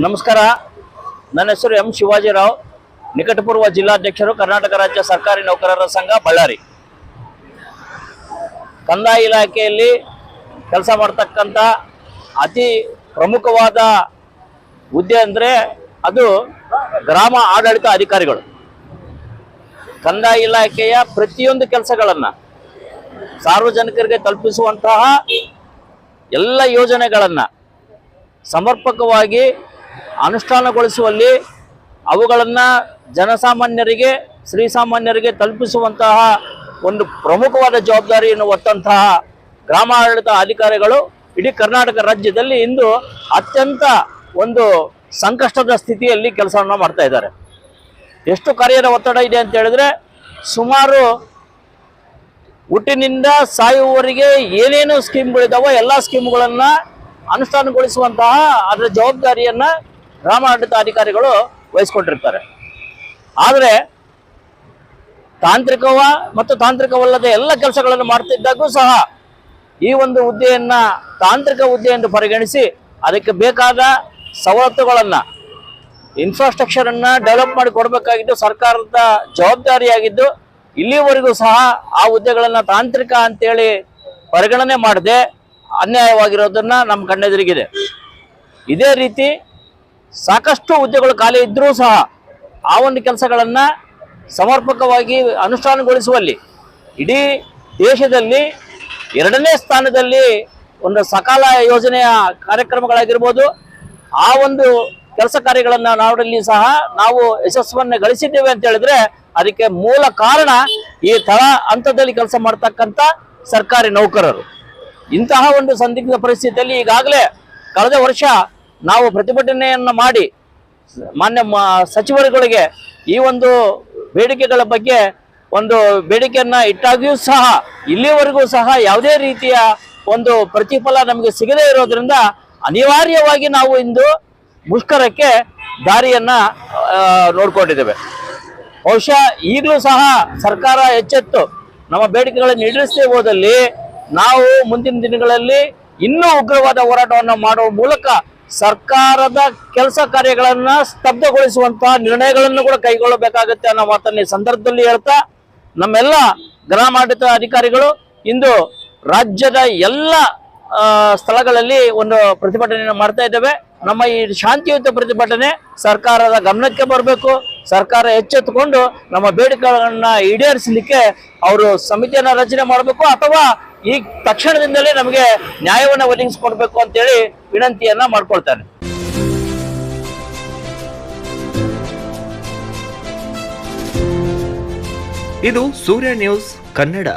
ನಮಸ್ಕಾರ. ನನ್ನ ಹೆಸರು ಎಂ ಶಿವಾಜಿರಾವ್. ನಿಕಟಪೂರ್ವ ಜಿಲ್ಲಾಧ್ಯಕ್ಷರು ಕರ್ನಾಟಕ ರಾಜ್ಯ ಸರ್ಕಾರಿ ನೌಕರರ ಸಂಘ ಬಳ್ಳಾರಿ. ಕಂದಾಯ ಇಲಾಖೆಯಲ್ಲಿ ಕೆಲಸ ಮಾಡ್ತಕ್ಕಂಥ ಅತಿ ಪ್ರಮುಖವಾದ ಹುದ್ದೆ ಅಂದರೆ ಅದು ಗ್ರಾಮ ಆಡಳಿತ ಅಧಿಕಾರಿಗಳು. ಕಂದಾಯ ಇಲಾಖೆಯ ಪ್ರತಿಯೊಂದು ಕೆಲಸಗಳನ್ನು ಸಾರ್ವಜನಿಕರಿಗೆ ತಲುಪಿಸುವಂತಹ ಎಲ್ಲ ಯೋಜನೆಗಳನ್ನು ಸಮರ್ಪಕವಾಗಿ ಅನುಷ್ಠಾನಗೊಳಿಸುವಲ್ಲಿ ಅವುಗಳನ್ನು ಜನಸಾಮಾನ್ಯರಿಗೆ ಶ್ರೀಸಾಮಾನ್ಯರಿಗೆ ತಲುಪಿಸುವಂತಹ ಒಂದು ಪ್ರಮುಖವಾದ ಜವಾಬ್ದಾರಿಯನ್ನು ಹೊತ್ತಂತಹ ಗ್ರಾಮಾಡಳಿತ ಅಧಿಕಾರಿಗಳು ಇಡೀ ಕರ್ನಾಟಕ ರಾಜ್ಯದಲ್ಲಿ ಇಂದು ಅತ್ಯಂತ ಒಂದು ಸಂಕಷ್ಟದ ಸ್ಥಿತಿಯಲ್ಲಿ ಕೆಲಸವನ್ನು ಮಾಡ್ತಾ ಇದ್ದಾರೆ. ಎಷ್ಟು ಕಾರ್ಯದ ಒತ್ತಡ ಇದೆ ಅಂತ ಹೇಳಿದ್ರೆ ಸುಮಾರು ಹುಟ್ಟಿನಿಂದ ಸಾಯುವವರಿಗೆ ಏನೇನು ಸ್ಕೀಮ್ಗಳಿದಾವೋ ಎಲ್ಲ ಸ್ಕೀಮ್ಗಳನ್ನು ಅನುಷ್ಠಾನಗೊಳಿಸುವಂತಹ ಅದರ ಜವಾಬ್ದಾರಿಯನ್ನ ಗ್ರಾಮಾಡಳಿತ ಅಧಿಕಾರಿಗಳು ವಹಿಸ್ಕೊಂಡಿರ್ತಾರೆ. ಆದರೆ ತಾಂತ್ರಿಕವ ಮತ್ತು ತಾಂತ್ರಿಕವಲ್ಲದೆ ಎಲ್ಲ ಕೆಲಸಗಳನ್ನು ಮಾಡ್ತಿದ್ದಾಗೂ ಸಹ ಈ ಒಂದು ಹುದ್ದೆಯನ್ನು ತಾಂತ್ರಿಕ ಹುದ್ದೆ ಎಂದು ಪರಿಗಣಿಸಿ ಅದಕ್ಕೆ ಬೇಕಾದ ಸವಲತ್ತುಗಳನ್ನು ಇನ್ಫ್ರಾಸ್ಟ್ರಕ್ಚರನ್ನು ಡೆವಲಪ್ ಮಾಡಿ ಕೊಡಬೇಕಾಗಿದ್ದು ಸರ್ಕಾರದ ಜವಾಬ್ದಾರಿಯಾಗಿದ್ದು ಇಲ್ಲಿವರೆಗೂ ಸಹ ಆ ಹುದ್ದೆಗಳನ್ನು ತಾಂತ್ರಿಕ ಅಂತೇಳಿ ಪರಿಗಣನೆ ಮಾಡದೆ ಅನ್ಯಾಯವಾಗಿರೋದನ್ನು ನಮ್ಮ ಕಣ್ಣೆದುರಿಗಿದೆ. ಇದೇ ರೀತಿ ಸಾಕಷ್ಟು ಹುದ್ದೆಗಳು ಖಾಲಿ ಇದ್ದರೂ ಸಹ ಆ ಒಂದು ಕೆಲಸಗಳನ್ನು ಸಮರ್ಪಕವಾಗಿ ಅನುಷ್ಠಾನಗೊಳಿಸುವಲ್ಲಿ ಇಡೀ ದೇಶದಲ್ಲಿ ಎರಡನೇ ಸ್ಥಾನದಲ್ಲಿ ಒಂದು ಸಕಾಲ ಯೋಜನೆಯ ಕಾರ್ಯಕ್ರಮಗಳಾಗಿರ್ಬೋದು, ಆ ಒಂದು ಕೆಲಸ ಕಾರ್ಯಗಳನ್ನು ನಾಡಲ್ಲಿ ಸಹ ನಾವು ಯಶಸ್ಸನ್ನು ಗಳಿಸಿದ್ದೇವೆ ಅಂತ ಹೇಳಿದ್ರೆ ಅದಕ್ಕೆ ಮೂಲ ಕಾರಣ ಈ ತಳ ಹಂತದಲ್ಲಿ ಕೆಲಸ ಮಾಡ್ತಕ್ಕಂಥ ಸರ್ಕಾರಿ ನೌಕರರು. ಇಂತಹ ಒಂದು ಸಂದಿಗ್ಧ ಪರಿಸ್ಥಿತಿಯಲ್ಲಿ ಈಗಾಗಲೇ ಕಳೆದ ವರ್ಷ ನಾವು ಪ್ರತಿಭಟನೆಯನ್ನ ಮಾಡಿ ಮಾನ್ಯ ಸಚಿವರುಗಳಿಗೆ ಈ ಒಂದು ಬೇಡಿಕೆಗಳ ಬಗ್ಗೆ ಒಂದು ಬೇಡಿಕೆಯನ್ನು ಇಟ್ಟಾಗಿಯೂ ಸಹ ಇಲ್ಲಿವರೆಗೂ ಸಹ ಯಾವುದೇ ರೀತಿಯ ಒಂದು ಪ್ರತಿಫಲ ನಮಗೆ ಸಿಗದೇ ಇರೋದ್ರಿಂದ ಅನಿವಾರ್ಯವಾಗಿ ನಾವು ಇಂದು ಮುಷ್ಕರಕ್ಕೆ ದಾರಿಯನ್ನ ನೋಡ್ಕೊಂಡಿದ್ದೇವೆ. ಬಹುಶಃ ಈಗಲೂ ಸಹ ಸರ್ಕಾರ ಎಚ್ಚೆತ್ತು ನಮ್ಮ ಬೇಡಿಕೆಗಳನ್ನು ಈಡೇರಿಸದೇ ಹೋದಲ್ಲಿ ನಾವು ಮುಂದಿನ ದಿನಗಳಲ್ಲಿ ಇನ್ನೂ ಉಗ್ರವಾದ ಹೋರಾಟವನ್ನು ಮಾಡುವ ಮೂಲಕ ಸರ್ಕಾರದ ಕೆಲಸ ಕಾರ್ಯಗಳನ್ನ ಸ್ತಬ್ಧಗೊಳಿಸುವಂತಹ ನಿರ್ಣಯಗಳನ್ನು ಕೂಡ ಕೈಗೊಳ್ಳಬೇಕಾಗುತ್ತೆ ಅನ್ನೋ ಮಾತನ್ನ ಈ ಸಂದರ್ಭದಲ್ಲಿ ಹೇಳ್ತಾ, ನಮ್ಮೆಲ್ಲ ಗ್ರಾಮಾಡಳಿತ ಅಧಿಕಾರಿಗಳು ಇಂದು ರಾಜ್ಯದ ಎಲ್ಲ ಸ್ಥಳಗಳಲ್ಲಿ ಒಂದು ಪ್ರತಿಭಟನೆಯನ್ನು ಮಾಡ್ತಾ ಇದ್ದೇವೆ. ನಮ್ಮ ಈ ಶಾಂತಿಯುತ ಪ್ರತಿಭಟನೆ ಸರ್ಕಾರದ ಗಮನಕ್ಕೆ ಬರಬೇಕು. ಸರ್ಕಾರ ಎಚ್ಚೆತ್ತುಕೊಂಡು ನಮ್ಮ ಬೇಡಿಕೆಗಳನ್ನ ಈಡೇರಿಸಲಿಕ್ಕೆ ಅವರು ಸಮಿತಿಯನ್ನು ರಚನೆ ಮಾಡಬೇಕು ಅಥವಾ ಈ ತಕ್ಷಣದಿಂದಲೇ ನಮಗೆ ನ್ಯಾಯವನ್ನು ಒದಗಿಸಿಕೊಡ್ಬೇಕು ಅಂತೇಳಿ ವಿನಂತಿಯನ್ನ ಮಾಡ್ಕೊಳ್ತಾರೆ. ಇದು ಸೂರ್ಯ ನ್ಯೂಸ್ ಕನ್ನಡ.